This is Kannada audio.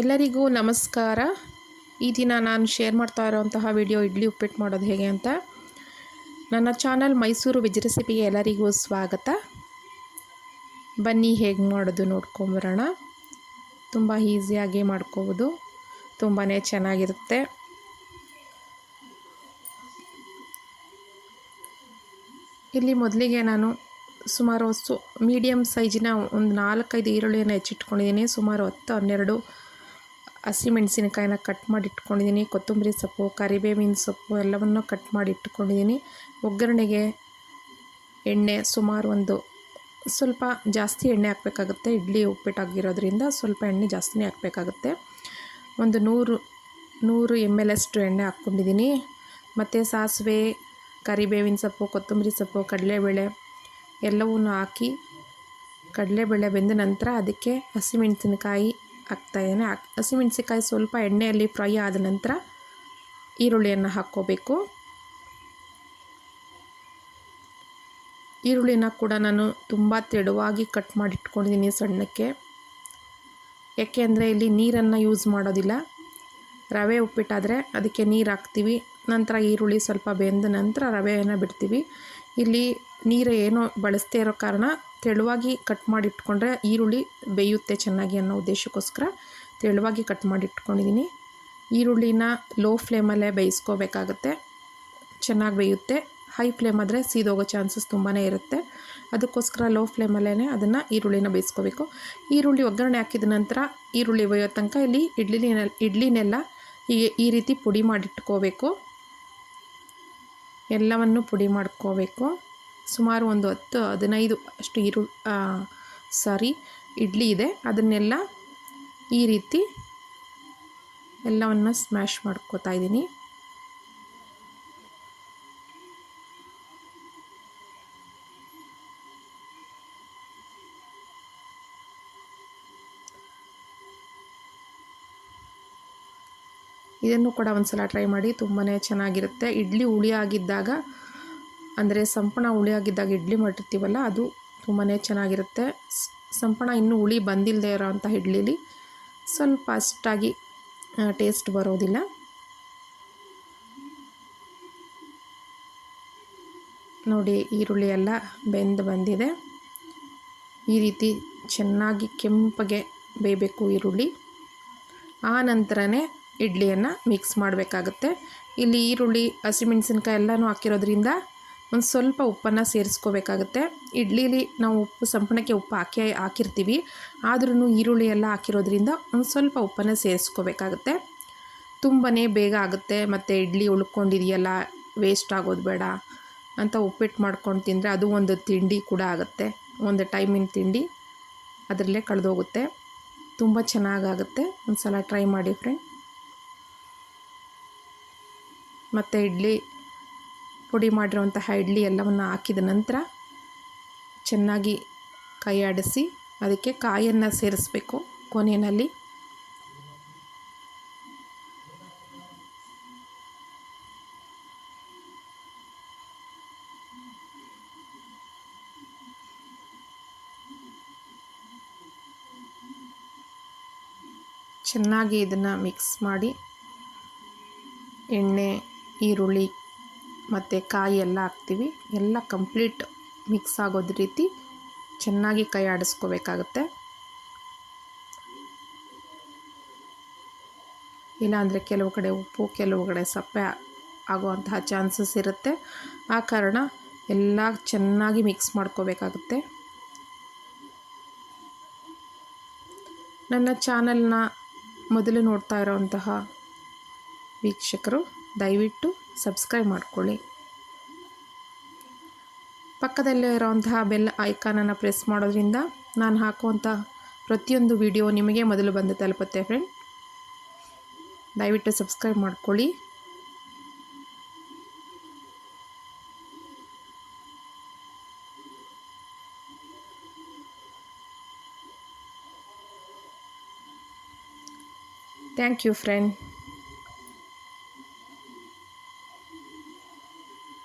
ಎಲ್ಲರಿಗೂ ನಮಸ್ಕಾರ. ಈ ದಿನ ನಾನು ಶೇರ್ ಮಾಡ್ತಾ ಇರೋವಂತಹ ವಿಡಿಯೋ ಇಡ್ಲಿ ಉಪ್ಪಿಟ್ಟು ಮಾಡೋದು ಹೇಗೆ ಅಂತ. ನನ್ನ ಚಾನಲ್ ಮೈಸೂರು ವೆಜ್ ರೆಸಿಪಿಗೆ ಎಲ್ಲರಿಗೂ ಸ್ವಾಗತ. ಬನ್ನಿ ಹೇಗೆ ಮಾಡೋದು ನೋಡ್ಕೊಂಬರೋಣ. ತುಂಬ ಈಸಿಯಾಗಿ ಮಾಡ್ಕೋಬೋದು. ತುಂಬಾ ಚೆನ್ನಾಗಿರುತ್ತೆ. ಇಲ್ಲಿ ಮೊದಲಿಗೆ ನಾನು ಸುಮಾರು ಸು ಮೀಡಿಯಮ್ ಸೈಜಿನ ಒಂದು ನಾಲ್ಕೈದು ಈರುಳ್ಳಿಯನ್ನು ಹೆಚ್ಚಿಟ್ಕೊಂಡಿದ್ದೀನಿ. ಸುಮಾರು ಹತ್ತು, ಹನ್ನೆರಡು ಹಸಿಮೆಣಸಿನಕಾಯಿನ ಕಟ್ ಮಾಡಿ ಇಟ್ಕೊಂಡಿದ್ದೀನಿ ಕೊತ್ತಂಬರಿ ಸೊಪ್ಪು, ಕರಿಬೇವಿನ ಸೊಪ್ಪು ಎಲ್ಲವನ್ನು ಕಟ್ ಮಾಡಿ ಇಟ್ಕೊಂಡಿದ್ದೀನಿ ಒಗ್ಗರಣೆಗೆ ಎಣ್ಣೆ ಸುಮಾರು ಒಂದು ಸ್ವಲ್ಪ ಜಾಸ್ತಿ ಎಣ್ಣೆ ಹಾಕಬೇಕಾಗುತ್ತೆ. ಇಡ್ಲಿ ಉಪ್ಪಿಟ್ಟಾಗಿರೋದ್ರಿಂದ ಸ್ವಲ್ಪ ಎಣ್ಣೆ ಜಾಸ್ತಿನೇ ಹಾಕಬೇಕಾಗುತ್ತೆ. ಒಂದು ನೂರು ನೂರು ಎಂ ಎಲ್ ಅಷ್ಟು ಎಣ್ಣೆ ಹಾಕ್ಕೊಂಡಿದ್ದೀನಿ ಮತ್ತು ಸಾಸಿವೆ, ಕರಿಬೇವಿನ ಸೊಪ್ಪು, ಕೊತ್ತಂಬರಿ ಸೊಪ್ಪು, ಕಡಲೆಬೇಳೆ ಎಲ್ಲವನ್ನು ಹಾಕಿ ಕಡಲೆಬೇಳೆ ಬೆಂದ ನಂತರ ಅದಕ್ಕೆ ಹಸಿಮೆಣಸಿನಕಾಯಿ ಹಾಕ್ತಾಯಿದ್ದೇನೆ ಹಸಿಮೆಣಸಿಕಾಯಿ ಸ್ವಲ್ಪ ಎಣ್ಣೆಯಲ್ಲಿ ಫ್ರೈ ಆದ ನಂತರ ಈರುಳ್ಳಿಯನ್ನು ಹಾಕ್ಕೋಬೇಕು. ಈರುಳ್ಳಿನ ಕೂಡ ನಾನು ತುಂಬ ತೆಳುವಾಗಿ ಕಟ್ ಮಾಡಿಟ್ಕೊಂಡಿದ್ದೀನಿ ಸಣ್ಣಕ್ಕೆ. ಯಾಕೆ ಅಂದರೆ ಇಲ್ಲಿ ನೀರನ್ನು ಯೂಸ್ ಮಾಡೋದಿಲ್ಲ. ರವೆ ಉಪ್ಪಿಟ್ಟಾದರೆ ಅದಕ್ಕೆ ನೀರು ಹಾಕ್ತೀವಿ. ನಂತರ ಈರುಳ್ಳಿ ಸ್ವಲ್ಪ ಬೆಂದ ನಂತರ ರವೆಯನ್ನು ಬಿಡ್ತೀವಿ. ಇಲ್ಲಿ ನೀರು ಏನೋ ಬಳಸ್ತೇ ಇರೋ ಕಾರಣ ತೆಳುವಾಗಿ ಕಟ್ ಮಾಡಿ ಇಟ್ಕೊಂಡ್ರೆ ಈರುಳ್ಳಿ ಬೇಯುತ್ತೆ ಚೆನ್ನಾಗಿ ಅನ್ನೋ ಉದ್ದೇಶಕ್ಕೋಸ್ಕರ ತೆಳುವಾಗಿ ಕಟ್ ಮಾಡಿ ಇಟ್ಕೊಂಡಿದ್ದೀನಿ ಈರುಳ್ಳಿನ ಲೋ ಫ್ಲೇಮಲ್ಲೇ ಬೇಯಿಸ್ಕೋಬೇಕಾಗತ್ತೆ. ಚೆನ್ನಾಗಿ ಬೇಯುತ್ತೆ. ಹೈ ಫ್ಲೇಮ್ ಆದರೆ ಸೀದೋಗೋ ಚಾನ್ಸಸ್ ತುಂಬಾ ಇರುತ್ತೆ. ಅದಕ್ಕೋಸ್ಕರ ಲೋ ಫ್ಲೇಮಲ್ಲೇ ಅದನ್ನು ಈರುಳ್ಳಿನ ಬೇಯಿಸ್ಕೋಬೇಕು. ಈರುಳ್ಳಿ ಒಗ್ಗರಣೆ ಹಾಕಿದ ನಂತರ ಈರುಳ್ಳಿ ಬೇಯೋ ತನಕ ಇಲ್ಲಿ ಇಡ್ಲಿನ, ಇಡ್ಲಿನೆಲ್ಲ ಈ ಈ ರೀತಿ ಪುಡಿ ಮಾಡಿಟ್ಕೋಬೇಕು. ಎಲ್ಲವನ್ನು ಪುಡಿ ಮಾಡ್ಕೋಬೇಕು. ಸುಮಾರು ಒಂದು ಹತ್ತು, ಹದಿನೈದು ಅಷ್ಟು ಈರು ಸಾರಿ ಇಡ್ಲಿ ಇದೆ. ಅದನ್ನೆಲ್ಲ ಈ ರೀತಿ ಎಲ್ಲವನ್ನು ಸ್ಮ್ಯಾಶ್ ಮಾಡ್ಕೋತಾ ಇದ್ದೀನಿ. ಇದನ್ನು ಕೂಡ ಒಂದು ಸಲ ಟ್ರೈ ಮಾಡಿ ತುಂಬಾ ಚೆನ್ನಾಗಿರುತ್ತೆ. ಇಡ್ಲಿ ಹುಳಿ ಆಗಿದ್ದಾಗ ಅಂದರೆ ಸಂಪಣ ಹುಳಿ ಆಗಿದ್ದಾಗ ಇಡ್ಲಿ ಮಾಡಿರ್ತೀವಲ್ಲ, ಅದು ತುಂಬಾ ಚೆನ್ನಾಗಿರುತ್ತೆ. ಸಂಪಣ ಇನ್ನೂ ಹುಳಿ ಬಂದಿಲ್ಲದೆ ಇರೋವಂಥ ಇಡ್ಲಿಲಿ ಸ್ವಲ್ಪ ಅಷ್ಟಾಗಿ ಟೇಸ್ಟ್ ಬರೋದಿಲ್ಲ. ನೋಡಿ, ಈರುಳ್ಳಿ ಎಲ್ಲ ಬೆಂದು ಬಂದಿದೆ. ಈ ರೀತಿ ಚೆನ್ನಾಗಿ ಕೆಂಪಗೆ ಬೇಯಬೇಕು ಈರುಳ್ಳಿ. ಆ ನಂತರನೇ ಇಡ್ಲಿಯನ್ನು ಮಿಕ್ಸ್ ಮಾಡಬೇಕಾಗುತ್ತೆ. ಇಲ್ಲಿ ಈರುಳ್ಳಿ, ಹಸಿಮೆಣಸಿನ್ಕಾಯಿ ಎಲ್ಲನೂ ಹಾಕಿರೋದ್ರಿಂದ ಒಂದು ಸ್ವಲ್ಪ ಉಪ್ಪನ್ನು ಸೇರಿಸ್ಕೋಬೇಕಾಗುತ್ತೆ. ಇಡ್ಲಿಲಿ ನಾವು ಉಪ್ಪು, ಸಂಪಣಕ್ಕೆ ಉಪ್ಪು ಹಾಕಿ, ಹಾಕಿರ್ತೀವಿ. ಆದ್ರೂ ಈರುಳ್ಳಿ ಎಲ್ಲ ಹಾಕಿರೋದ್ರಿಂದ ಒಂದು ಸ್ವಲ್ಪ ಉಪ್ಪನ್ನು ಸೇರಿಸ್ಕೋಬೇಕಾಗುತ್ತೆ. ತುಂಬಾ ಬೇಗ ಆಗುತ್ತೆ. ಮತ್ತು ಇಡ್ಲಿ ಉಳ್ಕೊಂಡಿದೆಯಲ್ಲ ವೇಸ್ಟ್ ಆಗೋದು ಬೇಡ ಅಂತ ಉಪ್ಪಿಟ್ಟು ಮಾಡ್ಕೊಂಡು ತಿಂದರೆ ಅದು ಒಂದು ತಿಂಡಿ ಕೂಡ ಆಗುತ್ತೆ. ಒಂದು ಟೈಮಿನ ತಿಂಡಿ ಅದರಲ್ಲೇ ಕಳೆದೋಗುತ್ತೆ. ತುಂಬ ಚೆನ್ನಾಗಾಗುತ್ತೆ ಒಂದು ಸಲ ಟ್ರೈ ಮಾಡಿ ಫ್ರೆಂಡ್. ಮತ್ತು ಇಡ್ಲಿ ಪುಡಿ ಮಾಡಿರುವಂತಹ ಇಡ್ಲಿ ಎಲ್ಲವನ್ನು ಹಾಕಿದ ನಂತರ ಚೆನ್ನಾಗಿ ಕೈ ಆಡಿಸಿ ಅದಕ್ಕೆ ಕಾಯನ್ನು ಸೇರಿಸ್ಬೇಕು ಕೊನೆಯಲ್ಲಿ. ಚೆನ್ನಾಗಿ ಇದನ್ನು ಮಿಕ್ಸ್ ಮಾಡಿ ಎಣ್ಣೆ, ಈರುಳ್ಳಿ ಮತ್ತು ಕಾಯಿ ಎಲ್ಲ ಹಾಕ್ತೀವಿ. ಎಲ್ಲ ಕಂಪ್ಲೀಟ್ ಮಿಕ್ಸ್ ಆಗೋದ ರೀತಿ ಚೆನ್ನಾಗಿ ಕೈ ಆಡಿಸ್ಕೋಬೇಕಾಗುತ್ತೆ. ಇಲ್ಲಾಂದರೆ ಕೆಲವು ಕಡೆ ಉಪ್ಪು, ಕೆಲವು ಕಡೆ ಸಪ್ಪೆ ಆಗುವಂತಹ ಚಾನ್ಸಸ್ ಇರುತ್ತೆ. ಆ ಕಾರಣ ಎಲ್ಲ ಚೆನ್ನಾಗಿ ಮಿಕ್ಸ್ ಮಾಡ್ಕೋಬೇಕಾಗುತ್ತೆ. ನನ್ನ ಚಾನಲ್ನ ಮೊದಲು ನೋಡ್ತಾ ಇರೋವಂತಹ ವೀಕ್ಷಕರು, ದಯವಿಟ್ಟು ಸಬ್ಸ್ಕ್ರೈಬ್ ಮಾಡ್ಕೊಳ್ಳಿ. ಪಕ್ಕದಲ್ಲೇ ಇರೋವಂತಹ ಬೆಲ್ ಐಕಾನನ್ನು ಪ್ರೆಸ್ ಮಾಡೋದ್ರಿಂದ ನಾನು ಹಾಕುವಂಥ ಪ್ರತಿಯೊಂದು ವಿಡಿಯೋ ನಿಮಗೆ ಮೊದಲು ಬಂದು ತಲುಪುತ್ತೆ ಫ್ರೆಂಡ್ ದಯವಿಟ್ಟು ಸಬ್ಸ್ಕ್ರೈಬ್ ಮಾಡ್ಕೊಳ್ಳಿ. Thank you friend